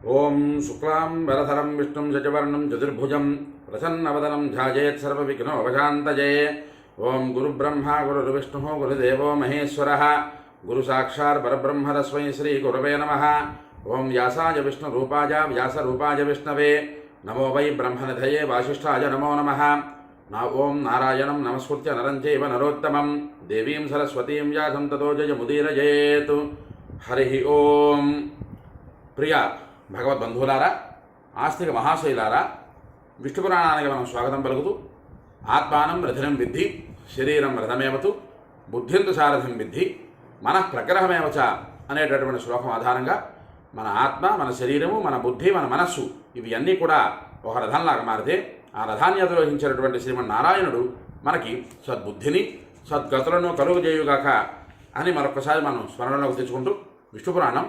ॐ शुक्लां वरधरं विष्णुं शचवर्णं चतुर्भुजं प्रसन्नवदनं ओं गुरब्रह्म ॐ गुरुब्रह्मा गुरुर्विष्णुः गुरुदेवो महेश्वरः। गुरुसाक्षात्परब्रह्मरस्मै श्रीगुरवे नमः। ॐ व्यासाय विष्णुरूपाय व्यासरूपाय विष्णवे। नमो वै ब्रह्मनिधये वासिष्ठाय नमो नमः। ना ॐ नारायणं नमस्कृत्य नरं चैव नरोत्तमं। देवीं सरस्वतीं व्यासं ततो जयमुदीरयेत्। हरिः ॐ प्रिया జయముదీరజేత్ బంధువులారా భగవద్బంధువులారా ఆస్తిక మహాశైలారా విష్ణు పురాణానికి మనం స్వాగతం పలుకుతూ ఆత్మానం రథనం విద్ధి శరీరం రథమేవతు బుద్ధింతు సారథం విద్ధి మన ప్రగ్రహమేవచ అనేటటువంటి శ్లోకం ఆధారంగా మన ఆత్మ మన శరీరము మన బుద్ధి మన మనస్సు ఇవి అన్నీ కూడా ఒక రథంలాగా మారితే ఆ రథాన్ని అధిరోహించినటువంటి శ్రీమన్నారాయణుడు మనకి సద్బుద్ధిని సద్గతులను కలుగజేయుగాక అని మరొకసారి మనం స్మరణలోకి తెచ్చుకుంటూ విష్ణు పురాణం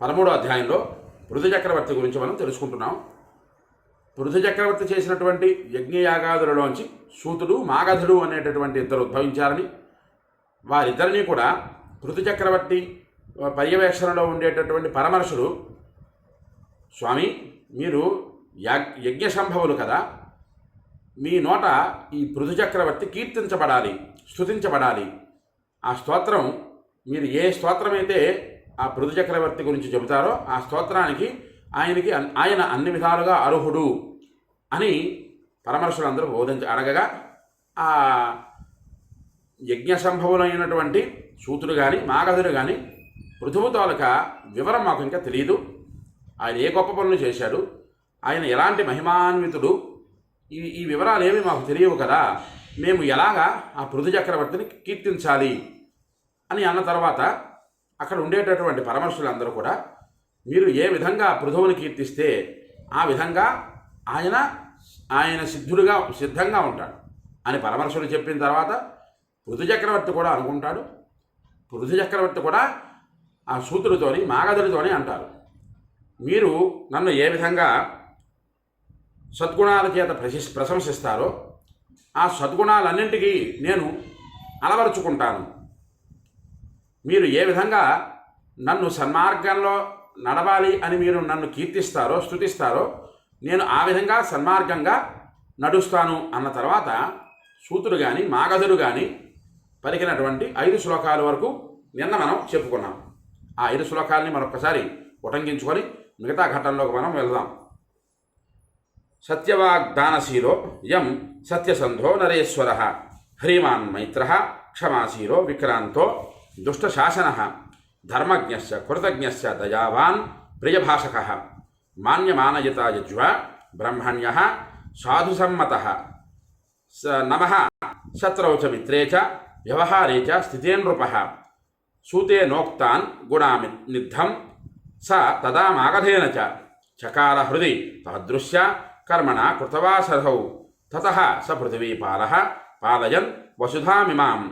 పదమూడో అధ్యాయంలో పృథు చక్రవర్తి గురించి మనం తెలుసుకుంటున్నాం. పృథు చక్రవర్తి చేసినటువంటి యజ్ఞయాగాదులలోంచి సూతుడు మాగధుడు అనేటటువంటి ఇద్దరు ఉద్భవించారని వారిద్దరినీ కూడా పృథు చక్రవర్తి పర్యవేక్షణలో ఉండేటటువంటి పరమర్షుడు స్వామి మీరు యాగ్ యజ్ఞ సంభవులు కదా. మీ నోట ఈ పృథు చక్రవర్తి కీర్తించబడాలి స్థుతించబడాలి ఆ స్తోత్రం మీరు ఏ స్తోత్రమైతే ఆ పృథు చక్రవర్తి గురించి చెబుతారో ఆ స్తోత్రానికి ఆయనకి అన్- ఆయన అన్ని విధాలుగా అర్హుడు అని పరమర్శులందరూ బోధించ అడగగా ఆ యజ్ఞ సంభవులైనటువంటి సూతుడు కానీ మాగధుడు కానీ పృథువు తాలూకా వివరం మాకు ఇంకా తెలియదు ఆయన ఏ గొప్ప పనులు చేశాడు ఆయన ఎలాంటి మహిమాన్వితుడు ఈ ఈ వివరాలు ఏమి మాకు తెలియవు కదా మేము ఎలాగా ఆ పృథు చక్రవర్తిని కీర్తించాలి అని అన్న తర్వాత అక్కడ ఉండేటటువంటి పరమర్శులందరూ కూడా మీరు ఏ విధంగా పృథువుని కీర్తిస్తే ఆ విధంగా ఆయన ఆయన సిద్ధుడుగా సిద్ధంగా ఉంటాడు. అని పరమర్శుడు చెప్పిన తర్వాత పృథు చక్రవర్తి కూడా అనుకుంటాడు. పృథు చక్రవర్తి కూడా ఆ సూతుడితోని మాగధుడితోని అంటారు. మీరు నన్ను ఏ విధంగా సద్గుణాల చేత ప్రశి ప్రశంసిస్తారో ఆ సద్గుణాలన్నింటికీ నేను అలవరుచుకుంటాను. మీరు ఏ విధంగా నన్ను సన్మార్గంలో నడవాలి అని మీరు నన్ను కీర్తిస్తారో స్థుతిస్తారో నేను ఆ విధంగా సన్మార్గంగా నడుస్తాను అన్న తర్వాత సూతుడు కానీ మాగధుడు కానీ పలికినటువంటి ఐదు శ్లోకాల వరకు నిన్న మనం చెప్పుకున్నాం. ఆ ఐదు శ్లోకాలని మరొకసారి ఉటంకించుకొని మిగతా ఘట్టంలోకి మనం వెళ్దాం. సత్యవాగ్దానశీలో యం సత్యసంధో నరేశ్వర హ్రీమాన్ మైత్ర క్షమాశీలో విక్రాంతో दुष्टशासनः धर्म कृतज्ञ दयावान् प्रियभाषक, मान्यमानयिता यज्व ब्रह्मण्य, साधुसम्मतः। स नम। शत्रौ च मित्रे च, व्यवहारे च स्थिते नृपः। सूते नोक्तान् गुणानिद्धं स तदामागधेन च, चकारहृदि तादृश्य कर्मणा कृतवासरौ ततः स पृथिवीपालः, पालयन् वसुधामिमाम्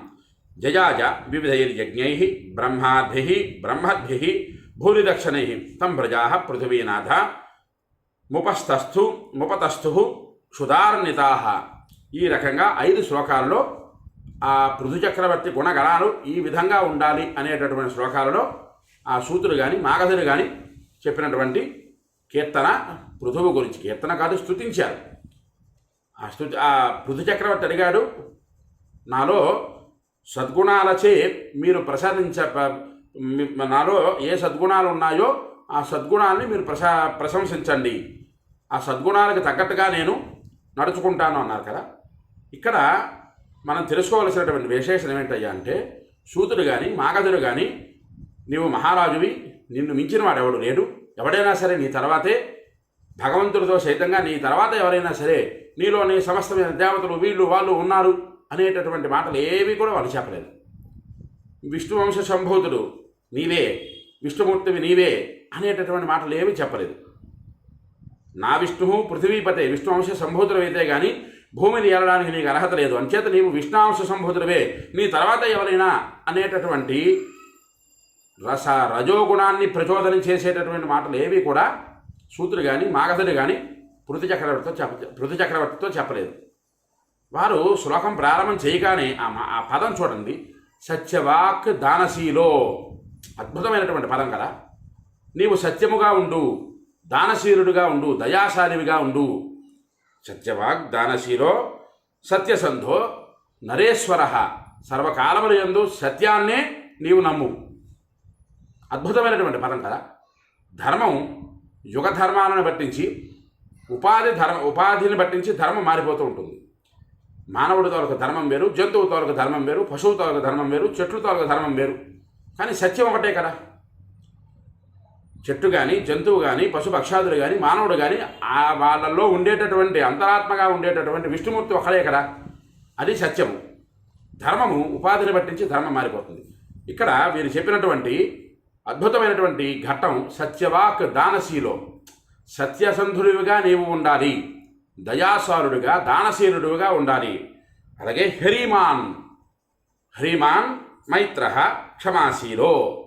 జయాజ వివిధైర్యజ్ఞై బ్రహ్మాభిः బ్రహ్మద్భి భూరిదక్షణై తం ప్రజా పృథివీనాథ ముపస్థస్థు ముపతస్థు క్షుదార్నితాహ ఈ రకంగా ఐదు శ్లోకాలలో ఆ పృథు చక్రవర్తి గుణగణాలు ఈ విధంగా ఉండాలి అనేటటువంటి శ్లోకాలలో ఆ సూతులు కానీ మాగధుడు కానీ చెప్పినటువంటి కీర్తన పృథువు గురించి కీర్తన కాదు స్తుతించారు. ఆ స్థుతి ఆ పృథు చక్రవర్తి అడిగాడు నాలో సద్గుణాలచే మీరు ప్రసాదించ నాలో ఏ సద్గుణాలు ఉన్నాయో ఆ సద్గుణాలని మీరు ప్రశా ప్రశంసించండి. ఆ సద్గుణాలకు తగ్గట్టుగా నేను నడుచుకుంటాను అన్నారు కదా. ఇక్కడ మనం తెలుసుకోవలసినటువంటి విశేషం ఏమిటయ్యా అంటే సూతుడు కానీ మాగధుడు కానీ నీవు మహారాజువి నిన్ను మించిన వాడు ఎవడు లేడు. ఎవడైనా సరే నీ తర్వాతే భగవంతుడితో సైతంగా నీ తర్వాత ఎవరైనా సరే నీలోని సమస్తమైన దేవతలు వీళ్ళు వాళ్ళు ఉన్నారు. అనేటటువంటి మాటలు ఏవి కూడా వాళ్ళు చెప్పలేదు. విష్ణువంశ సంభూతుడు నీవే విష్ణుమూర్తివి నీవే అనేటటువంటి మాటలు ఏమీ చెప్పలేదు. నా విష్ణువు పృథ్వీపతే విష్ణువంశ సంభూతుడవైతే కానీ భూమిని ఏలడానికి నీకు అర్హత లేదు. అంచేత నీవు విష్ణాంశ సంభూతుడవే. నీ తర్వాత ఎవరైనా అనేటటువంటి రస రజోగుణాన్ని ప్రచోదనం చేసేటటువంటి మాటలు ఏవి కూడా సూత్రుడు కానీ మాగధుడు కానీ పృథు చక్రవర్తితో చెప్ప పృథు చక్రవర్తితో చెప్పలేదు. వారు శ్లోకం ప్రారంభం చేయగానే ఆ ఆ పదం చూడండి. సత్యవాక్ దానశీలో. అద్భుతమైనటువంటి పదం కదా. నీవు సత్యముగా ఉండు దానశీలుడుగా ఉండు దయాశాలివిగా ఉండు. సత్యవాగ్ దానశీలో సత్యసంధో నరేశ్వర. సర్వకాలముల యందు సత్యాన్నే నీవు నమ్ము. అద్భుతమైనటువంటి పదం కదా. ధర్మం యుగ ధర్మాలను బట్టించి ఉపాధి ధర్మ ఉపాధిని బట్టించి ధర్మం మారిపోతూ ఉంటుంది. మానవుడి తోలక ధర్మం వేరు జంతువు తోలక ధర్మం వేరు పశువు తోలక ధర్మం వేరు చెట్లు తోలక ధర్మం వేరు. కానీ సత్యం ఒకటే కదా. చెట్టు కానీ జంతువు కానీ పశుపక్షాదులు కానీ మానవుడు కానీ ఆ వాళ్ళల్లో ఉండేటటువంటి అంతరాత్మగా ఉండేటటువంటి విష్ణుమూర్తి ఒకడే కదా. అది సత్యము. ధర్మము ఉపాధిని పట్టించి ధర్మం మారిపోతుంది. ఇక్కడ వీరు చెప్పినటువంటి అద్భుతమైనటువంటి ఘట్టం సత్యవాక్ దానశీలో. సత్యసంధుడివిగా నీవు ఉండాలి. దయాసారుడిగా దానశీలుడుగా ఉండాలి. అలాగే హ్రీమాన్. హ్రీమాన్ మైత్ర క్షమాశీలో.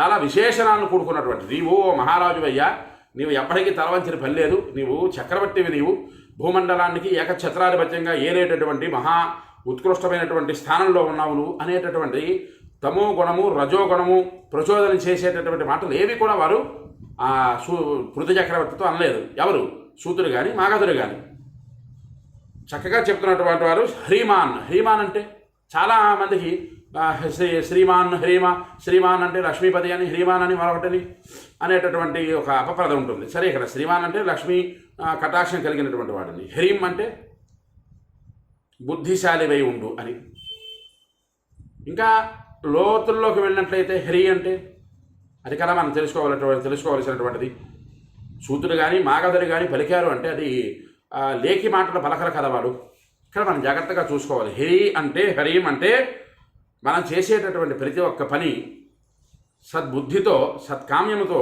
చాలా విశేషణాలను కూడుకున్నటువంటి నీవు ఓ మహారాజు అయ్యా నీవు ఎప్పటికీ తలవంచిన పని లేదు. నీవు చక్రవర్తివి నీవు. భూమండలానికి ఏకఛత్రాధిపత్యంగా ఏలేటటువంటి మహా ఉత్కృష్టమైనటువంటి స్థానంలో ఉన్నావు నువ్వు అనేటటువంటి తమో గుణము రజో గుణము ప్రచోదనం చేసేటటువంటి మాటలు ఏవి కూడా వారు ఆ సూ పృథు చక్రవర్తితో అనలేదు. ఎవరు? సూతుడు కానీ మాగధుడు కానీ చక్కగా చెప్తున్నటువంటి వారు హ్రీమాన్. హ్రీమాన్ అంటే చాలా మందికి శ్రీ శ్రీమాన్ హ్రీమా శ్రీమాన్ అంటే లక్ష్మీపతి అని హ్రీమాన్ అని మరొకటిని అనేటటువంటి ఒక అపప్రదం ఉంటుంది. సరే ఇక్కడ శ్రీమాన్ అంటే లక్ష్మీ కటాక్షం కలిగినటువంటి వాడిని. హ్రీం అంటే బుద్ధిశాలివై ఉండు అని. ఇంకా లోతుల్లోకి వెళ్ళినట్లయితే హ్రీ అంటే అది కదా మనం తెలుసుకోవాలటువంటి తెలుసుకోవాల్సినటువంటిది. సూతుడు కానీ మాగధుడు కానీ పలికారు అంటే అది లేఖి మాటలు పలకరు కదా వాడు ఇక్కడ మనం జాగ్రత్తగా చూసుకోవాలి. హరి అంటే హరిం అంటే మనం చేసేటటువంటి ప్రతి ఒక్క పని సద్బుద్ధితో సత్కామ్యముతో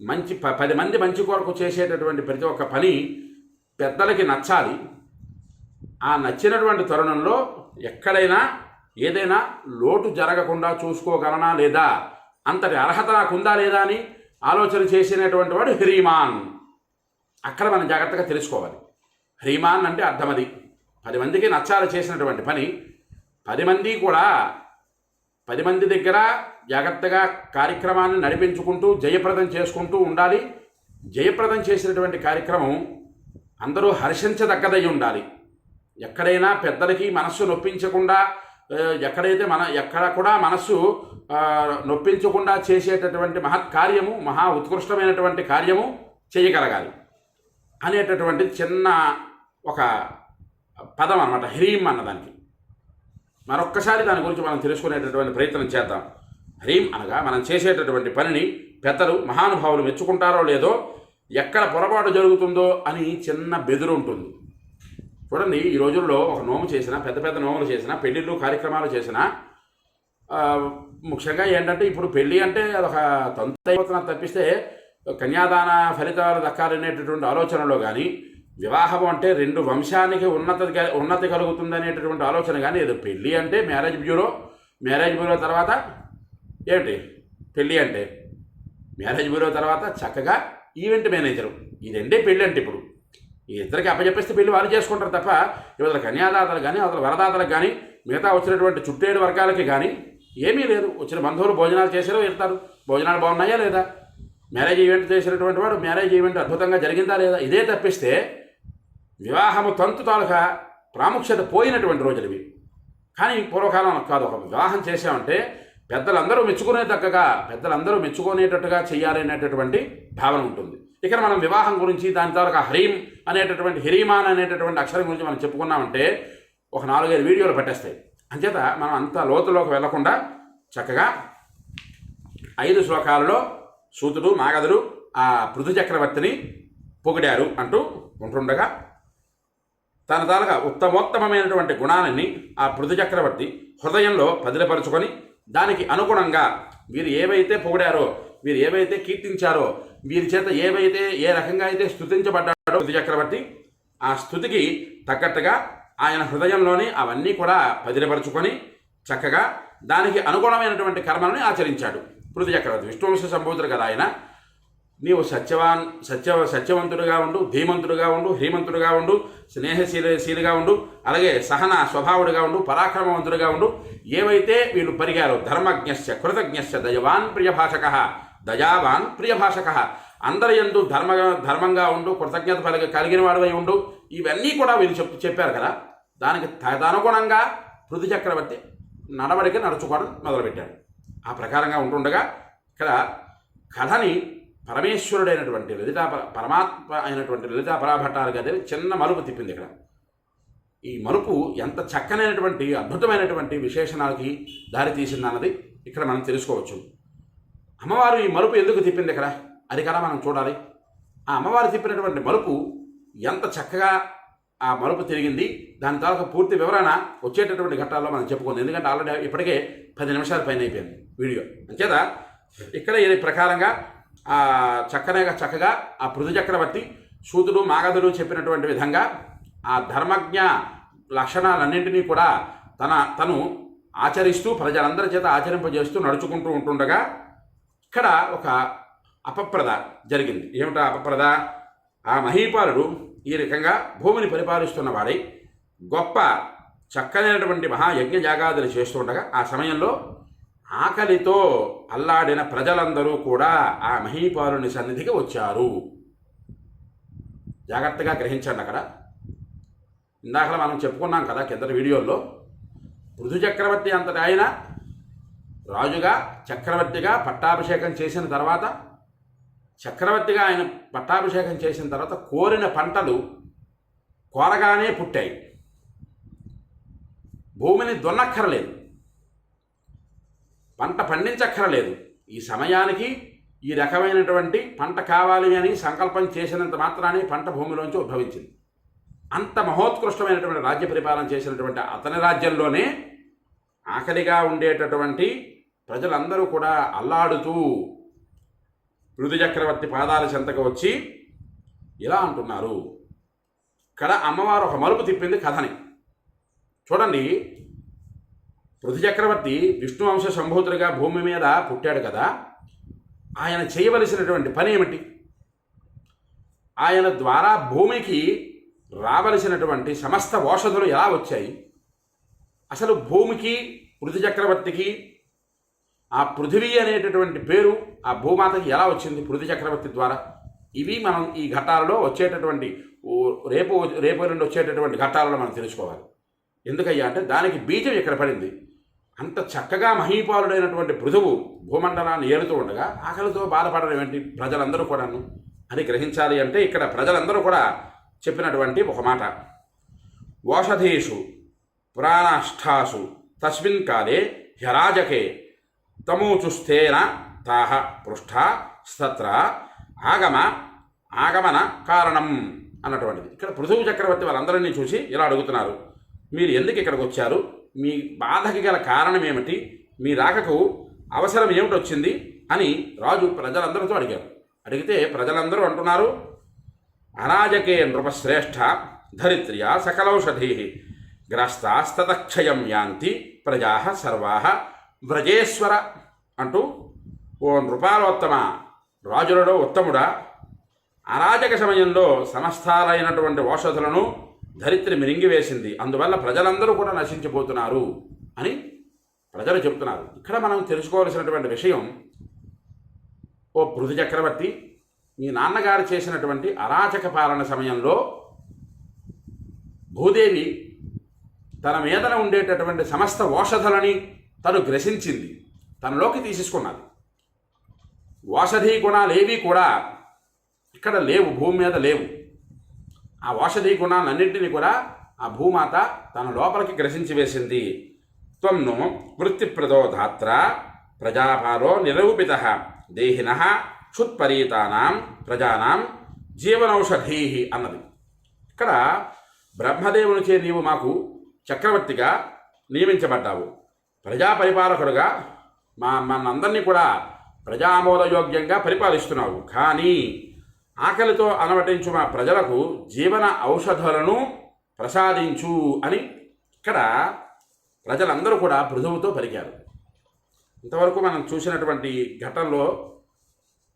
మంచి ప పది మంది మంచి కొరకు చేసేటటువంటి ప్రతి ఒక్క పని పెద్దలకి నచ్చాలి. ఆ నచ్చినటువంటి తరుణంలో ఎక్కడైనా ఏదైనా లోటు జరగకుండా చూసుకోగలనా లేదా? అంతటి అర్హత నాకుందా లేదా అని ఆలోచన చేసినటువంటి వాడు హ్రీమాన్. అక్కడ మనం జాగ్రత్తగా తెలుసుకోవాలి. హ్రీమాన్ అంటే అర్థం అది పది మందికి నచ్చాలి చేసినటువంటి పని. పది మంది కూడా పది మంది దగ్గర జాగ్రత్తగా కార్యక్రమాన్ని నడిపించుకుంటూ జయప్రదం చేసుకుంటూ ఉండాలి. జయప్రదం చేసినటువంటి కార్యక్రమం అందరూ హర్షించదగ్గదై ఉండాలి. ఎక్కడైనా పెద్దలకి మనస్సు నొప్పించకుండా ఎక్కడైతే మన ఎక్కడ కూడా మనస్సు నొప్పించకుండా చేసేటటువంటి మహత్కార్యము మహా ఉత్కృష్టమైనటువంటి కార్యము చేయగలగాలి అనేటటువంటి చిన్న ఒక పదం అన్నమాట హ్రీం అన్నదానికి మరొక్కసారి దాని గురించి మనం తెలుసుకునేటటువంటి ప్రయత్నం చేద్దాం. హ్రీం అనగా మనం చేసేటటువంటి పనిని పెద్దలు మహానుభావులు మెచ్చుకుంటారో లేదో ఎక్కడ పొరపాటు జరుగుతుందో అని చిన్న బెదురు ఉంటుంది. చూడండి ఈ రోజుల్లో ఒక నోము చేసినా పెద్ద పెద్ద నోములు చేసినా పెళ్ళిళ్ళు కార్యక్రమాలు చేసినా ముఖ్యంగా ఏంటంటే ఇప్పుడు పెళ్ళి అంటే అదొక తంతు అయిపోతున్నది తప్పిస్తే కన్యాదాన ఫలితాలు దక్కాలనేటటువంటి ఆలోచనలో కానీ వివాహం అంటే రెండు వంశానికి ఉన్నత ఉన్నతి కలుగుతుంది అనేటటువంటి ఆలోచన కానీ ఏదో పెళ్ళి అంటే మ్యారేజ్ బ్యూరో మ్యారేజ్ బ్యూరో తర్వాత ఏమిటి? పెళ్ళి అంటే మ్యారేజ్ బ్యూరో తర్వాత చక్కగా ఈవెంట్ మేనేజరు. ఈ రెండే పెళ్ళి అంటే ఇప్పుడు. ఈ ఇద్దరికి అప్పచెప్పేస్తే పెళ్ళి వారు చేసుకుంటారు తప్ప ఇవతల కన్యాదాతలు కానీ అవతల వరదాతలకు కానీ మిగతా వచ్చినటువంటి చుట్టేడు వర్గాలకి కానీ ఏమీ లేదు. వచ్చిన బంధువులు భోజనాలు చేశారో వెళ్తారు భోజనాలు బాగున్నాయా లేదా? మ్యారేజ్ ఈవెంట్ చేసినటువంటి వాడు మ్యారేజ్ ఈవెంట్ అద్భుతంగా జరిగిందా లేదా? ఇదే తప్పిస్తే వివాహము తంతు తాలూకా ప్రాముఖ్యత పోయినటువంటి రోజులు ఇవి. కానీ పూర్వకాలం కాదు. ఒక వివాహం చేసామంటే పెద్దలందరూ మెచ్చుకునే తగ్గగా పెద్దలందరూ మెచ్చుకునేటట్టుగా చేయాలనేటటువంటి భావన ఉంటుంది. ఇక్కడ మనం వివాహం గురించి దాని తాలూకా హరీం అనేటటువంటి హరీమాన్ అనేటటువంటి అక్షరం గురించి మనం చెప్పుకున్నామంటే ఒక నాలుగైదు వీడియోలు పట్టేస్తాయి. అంచేత మనం అంత లోతులోకి వెళ్ళకుండా చక్కగా ఐదు శ్లోకాలలో సూతుడు మాగధుడు ఆ పృథు చక్రవర్తిని పొగిడారు అంటూ ఉంటుండగా తన తాలూకా ఉత్తమోత్తమమైనటువంటి గుణాలని ఆ పృథు చక్రవర్తి హృదయంలో పదిలపరుచుకొని దానికి అనుగుణంగా వీరు ఏవైతే పొగిడారో వీరు ఏవైతే కీర్తించారో వీరి చేత ఏవైతే ఏ రకంగా అయితే స్థుతించబడ్డాడో పృథు చక్రవర్తి ఆ స్థుతికి తగ్గట్టుగా ఆయన హృదయంలోని అవన్నీ కూడా పదిలపరుచుకొని చక్కగా దానికి అనుగుణమైనటువంటి కర్మలను ఆచరించాడు. పృథు చక్రవర్తి విష్ణువంశ సంబోధుడు కదా ఆయన. నీవు సత్యవాన్ సత్య సత్యవంతుడుగా ఉండు ధీమంతుడుగా ఉండు హ్రీమంతుడుగా ఉండు స్నేహశీలశీలుగా ఉండు అలాగే సహన స్వభావుడుగా ఉండు పరాక్రమవంతుడుగా ఉండు ఏవైతే వీళ్ళు పరిగారో ధర్మజ్ఞశ్చ కృతజ్ఞశ్చ దయవాన్ ప్రియభాషక దయావాన్ ప్రియభాషక అందరి ఎందు ధర్మ ధర్మంగా ఉండు కృతజ్ఞత పలికి కలిగిన వాడివై ఉండు ఇవన్నీ కూడా వీళ్ళు చెప్ చెప్పారు కదా. దానికి తదనుగుణంగా పృథు చక్రవర్తి నడవడిక నడుచుకోవడం మొదలుపెట్టాడు. ఆ ప్రకారంగా ఉంటుండగా ఇక్కడ కథని పరమేశ్వరుడైనటువంటి లలితా పరమాత్మ అయినటువంటి లలితా పరాభట్టాలు గారి చిన్న మలుపు తిప్పింది ఇక్కడ. ఈ మలుపు ఎంత చక్కనైనటువంటి అద్భుతమైనటువంటి విశేషణాలకి దారి తీసిందన్నది ఇక్కడ మనం తెలుసుకోవచ్చు. అమ్మవారు ఈ మలుపు ఎందుకు తిప్పింది ఇక్కడ? అది కదా మనం చూడాలి. ఆ అమ్మవారు తిప్పినటువంటి మలుపు ఎంత చక్కగా ఆ మలుపు తిరిగింది. దాని తర్వాత పూర్తి వివరణ వచ్చేటటువంటి ఘట్టాల్లో మనం చెప్పుకుంది. ఎందుకంటే ఆల్రెడీ ఇప్పటికే పది నిమిషాల పైన అయిపోయింది వీడియో. అంచేత ఇక్కడ ఈ ప్రకారంగా చక్కనగా చక్కగా ఆ పృథు చక్రవర్తి సూతుడు మాగధుడు చెప్పినటువంటి విధంగా ఆ ధర్మజ్ఞ లక్షణాలన్నింటినీ కూడా తన తను ఆచరిస్తూ ప్రజలందరి చేత ఆచరింపజేస్తూ నడుచుకుంటూ ఉంటుండగా ఇక్కడ ఒక అపప్రద జరిగింది. ఏమిటా అపప్రద? ఆ మహీపాలుడు ఈ రకంగా భూమిని పరిపాలిస్తున్న వారై గొప్ప చక్కనైనటువంటి మహాయజ్ఞ యాగాదులు చేస్తుండగా ఆ సమయంలో ఆకలితో అల్లాడిన ప్రజలందరూ కూడా ఆ మహీపాలుని సన్నిధికి వచ్చారు. జాగ్రత్తగా గ్రహించండి అక్కడ. ఇందాక మనం చెప్పుకున్నాం కదా కింద వీడియోల్లో పృథు చక్రవర్తి అంతటి ఆయన రాజుగా చక్రవర్తిగా పట్టాభిషేకం చేసిన తర్వాత చక్రవర్తిగా ఆయన పట్టాభిషేకం చేసిన తర్వాత కోరిన పంటలు కోరగానే పుట్టాయి. భూమిని దున్నక్కరలేదు. పంట పండించక్కరలేదు. ఈ సమయానికి ఈ రకమైనటువంటి పంట కావాలి అని సంకల్పం చేసినంత మాత్రానే పంట భూమిలోంచి ఉద్భవించింది. అంత మహోత్కృష్టమైనటువంటి రాజ్య పరిపాలన చేసినటువంటి అతని రాజ్యంలోనే ఆకలిగా ఉండేటటువంటి ప్రజలందరూ కూడా అల్లాడుతూ పృథు చక్రవర్తి పాదాల చెంతకు వచ్చి ఇలా అంటున్నారు? ఇక్కడ అమ్మవారు ఒక మలుపు తిప్పింది కథని. చూడండి పృథు చక్రవర్తి విష్ణువంశ సంభూతుడిగా భూమి మీద పుట్టాడు కదా. ఆయన చేయవలసినటువంటి పని ఏమిటి? ఆయన ద్వారా భూమికి రావలసినటువంటి సమస్త ఓషధులు ఎలా వచ్చాయి? అసలు భూమికి పృథు చక్రవర్తికి ఆ పృథివీ అనేటటువంటి పేరు ఆ భూమాతకి ఎలా వచ్చింది పృథు చక్రవర్తి ద్వారా? ఇవి మనం ఈ ఘట్టాలలో వచ్చేటటువంటి ఓ- రేపు రేపు నుండి వచ్చేటటువంటి ఘట్టాలలో మనం తెలుసుకోవాలి. ఎందుకయ్యా అంటే దానికి బీజం ఇక్కడ పడింది. అంత చక్కగా మహీపాలుడైనటువంటి పృథువు భూమండలాన్ని ఏలుతూ ఉండగా ఆకలితో బాధపడడం ఏంటి ప్రజలందరూ కూడాను? అని గ్రహించాలి అంటే ఇక్కడ ప్రజలందరూ కూడా చెప్పినటువంటి ఒక మాట. ఓషధీషు పురాణాష్టాసు తస్మిన్ కాలే హ్యరాజకే తమూచుస్తేన తాహ పృష్ఠ స్తత్ర ఆగమ ఆగమన కారణం అన్నటువంటిది. ఇక్కడ పృథువు చక్రవర్తి వాళ్ళందరినీ చూసి ఇలా అడుగుతున్నారు. మీరు ఎందుకు ఇక్కడికి వచ్చారు? మీ బాధకి గల కారణం ఏమిటి? మీ రాకకు అవసరం ఏమిటి వచ్చింది అని రాజు ప్రజలందరితో అడిగారు. అడిగితే ప్రజలందరూ అంటున్నారు అనాజకే నృపశ్రేష్ఠ ధరిత్ర్యా సకలౌషధీ గ్రస్తాస్తతక్షయం యాంతి ప్రజా సర్వా వ్రజేశ్వర అంటూ ఓ నృపాలోత్తమ రాజులలో ఉత్తముడా. అరాజక సమయంలో సమస్తాలైనటువంటి ఓషధులను ధరిత్రి మిరింగివేసింది అందువల్ల ప్రజలందరూ కూడా నశించిపోతున్నారు అని ప్రజలు చెప్తున్నారు ఇక్కడ మనం తెలుసుకోవాల్సినటువంటి విషయం ఓ పృథు చక్రవర్తి మీ నాన్నగారు చేసినటువంటి అరాచక పాలన సమయంలో భూదేవి తన మీదన ఉండేటటువంటి సమస్త ఓషధలని తను గ్రసించింది. తనలోకి తీసేసుకున్నది. ఓషధీ గుణాలేవి కూడా ఇక్కడ లేవు భూమి మీద లేవు. ఆ ఓషధీ గుణాలన్నింటినీ కూడా ఆ భూమాత తన లోపలికి గ్రసించి వేసింది. త్వన్ను వృత్తిప్రదో ధాత్ర ప్రజాపాలో నిరూపిత దేహిన క్షుత్పరీతానాం ప్రజానాం జీవనౌషధీ అన్నది. ఇక్కడ బ్రహ్మదేవునిచే నీవు మాకు చక్రవర్తిగా నియమించబడ్డావు. ప్రజా పరిపాలకుడుగా మా మనందరినీ కూడా ప్రజామోదయోగ్యంగా పరిపాలిస్తున్నావు. కానీ ఆకలితో అలవటించు మా ప్రజలకు జీవన ఔషధాలను ప్రసాదించు అని ఇక్కడ ప్రజలందరూ కూడా పృథువుతో పలికారు. ఇంతవరకు మనం చూసినటువంటి ఘటనలో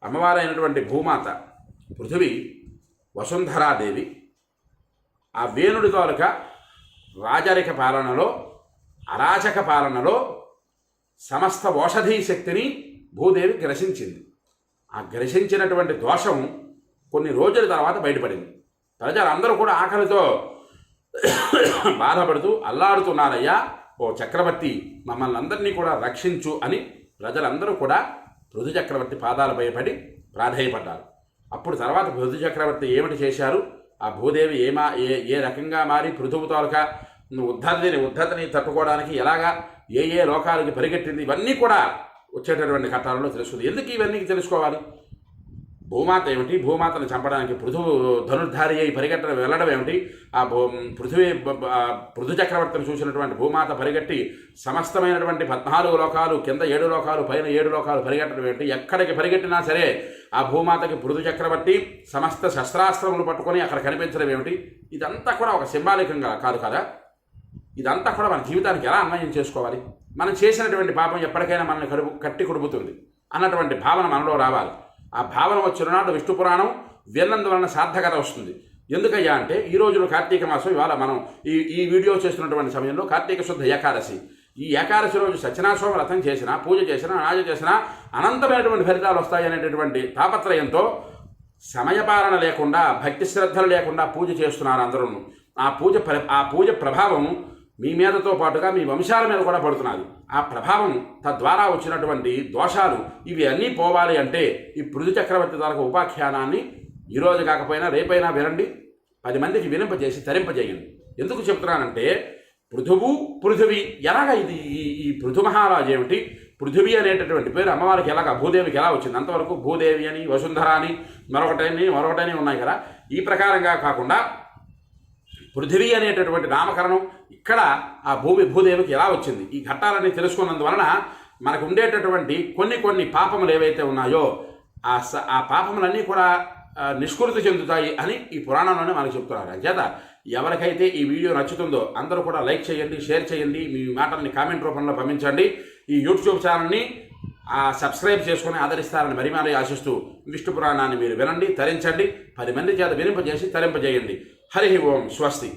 అమ్మవారైనటువంటి భూమాత పృథివి వసుంధరాదేవి ఆ వేణుడి తాలూక రాజరిక పాలనలో అరాచక పాలనలో సమస్త ఓషధీ శక్తిని భూదేవి గ్రసించింది. ఆ గ్రసించినటువంటి దోషం కొన్ని రోజుల తర్వాత బయటపడింది. ప్రజలందరూ కూడా ఆకలితో బాధపడుతూ అల్లాడుతున్నారయ్యా ఓ చక్రవర్తి మమ్మల్ని అందరినీ కూడా రక్షించు అని ప్రజలందరూ కూడా పృథు చక్రవర్తి పాదాలపై పడి ప్రాధేయపడ్డారు. అప్పుడు తర్వాత పృథు చక్రవర్తి ఏమిటి చేశారు? ఆ భూదేవి ఏమా ఏ ఏ రకంగా మారి పృథువు తాలూకా ఉద్ధతిని ఉద్ధతిని తట్టుకోవడానికి ఎలాగా ఏ ఏ లోకాలకి పరిగెట్టింది ఇవన్నీ కూడా వచ్చేటటువంటి కట్టాలలో తెలుస్తుంది. ఎందుకు ఇవన్నీ తెలుసుకోవాలి? భూమాత ఏమిటి? భూమాతను చంపడానికి పృథువు ధనుర్ధారి అయి పరిగెట్టడం వెళ్ళడం ఏమిటి? ఆ భూ పృథివీ పృథు చక్రవర్తిని చూసినటువంటి భూమాత పరిగెట్టి సమస్తమైనటువంటి పద్నాలుగు లోకాలు కింద ఏడు లోకాలు పైన ఏడు లోకాలు పరిగెట్టడం ఏమిటి? ఎక్కడికి పరిగెట్టినా సరే ఆ భూమాతకి పృథు చక్రవర్తి సమస్త శస్త్రాస్త్రములు పట్టుకొని అక్కడ కనిపించడం ఏమిటి? ఇదంతా కూడా ఒక సింబాలికంగా కాదు కదా? ఇదంతా కూడా మన జీవితానికి ఎలా అన్వయం చేసుకోవాలి? మనం చేసినటువంటి పాపం ఎప్పటికైనా మనల్ని కడుపు కట్టి కుడుపుతుంది. అన్నటువంటి భావన మనలో రావాలి. ఆ భావన వచ్చిననాడు విష్ణు పురాణం విన్నందువలన సార్థకత వస్తుంది. ఎందుకయ్యా అంటే ఈ రోజులో కార్తీక మాసం ఇవాళ మనం ఈ ఈ వీడియో చేస్తున్నటువంటి సమయంలో కార్తీక శుద్ధ ఏకాదశి. ఈ ఏకాదశి రోజు సత్యనాశోమ రథం చేసినా పూజ చేసినా నాజ చేసినా అనంతమైనటువంటి ఫలితాలు వస్తాయనేటటువంటి తాపత్రయంతో సమయపాలన లేకుండా భక్తి శ్రద్ధలు లేకుండా పూజ చేస్తున్నారు అందరూ ఆ పూజ ఆ పూజ ప్రభావం మీ మీదతో పాటుగా మీ వంశాల మీద కూడా పడుతున్నది ఆ ప్రభావం తద్వారా వచ్చినటువంటి దోషాలు ఇవి అన్నీ పోవాలి అంటే ఈ పృథు చక్రవర్తి తాలూకు ఉపాఖ్యానాన్ని ఈరోజు కాకపోయినా రేపైనా వినండి. పది మందికి వినింపజేసి తరింపజేయండి. ఎందుకు చెప్తున్నానంటే పృథువు పృథివి ఎలాగ ఇది ఈ పృథు మహారాజు ఏమిటి? పృథివీ అనేటటువంటి పేరు అమ్మవారికి ఎలాగ భూదేవికి ఎలా వచ్చింది? అంతవరకు భూదేవి అని వసుంధర అని మరొకటని మరొకటని ఉన్నాయి కదా. ఈ ప్రకారంగా కాకుండా పృథివీ అనేటటువంటి నామకరణం ఇక్కడ ఆ భూమి భూదేవికి ఎలా వచ్చింది? ఈ ఘట్టాలన్నీ తెలుసుకున్నందువలన మనకు ఉండేటటువంటి కొన్ని కొన్ని పాపములు ఏవైతే ఉన్నాయో ఆ స ఆ పాపములన్నీ కూడా నిష్కృతి చెందుతాయి అని ఈ పురాణంలోనే మనకు చెప్తున్నారు. అంచేత ఎవరికైతే ఈ వీడియో నచ్చుతుందో అందరూ కూడా లైక్ చేయండి షేర్ చేయండి మీ మాటల్ని కామెంట్ రూపంలో పంపించండి. ఈ యూట్యూబ్ ఛానల్ని ఆ సబ్స్క్రైబ్ చేసుకుని ఆదరిస్తారని మరి మరీ ఆశిస్తూ విష్ణు పురాణాన్ని మీరు వినండి తరించండి. పది మంది చేత వినింపజేసి తరింపజేయండి. హరి ఓం స్వస్తి.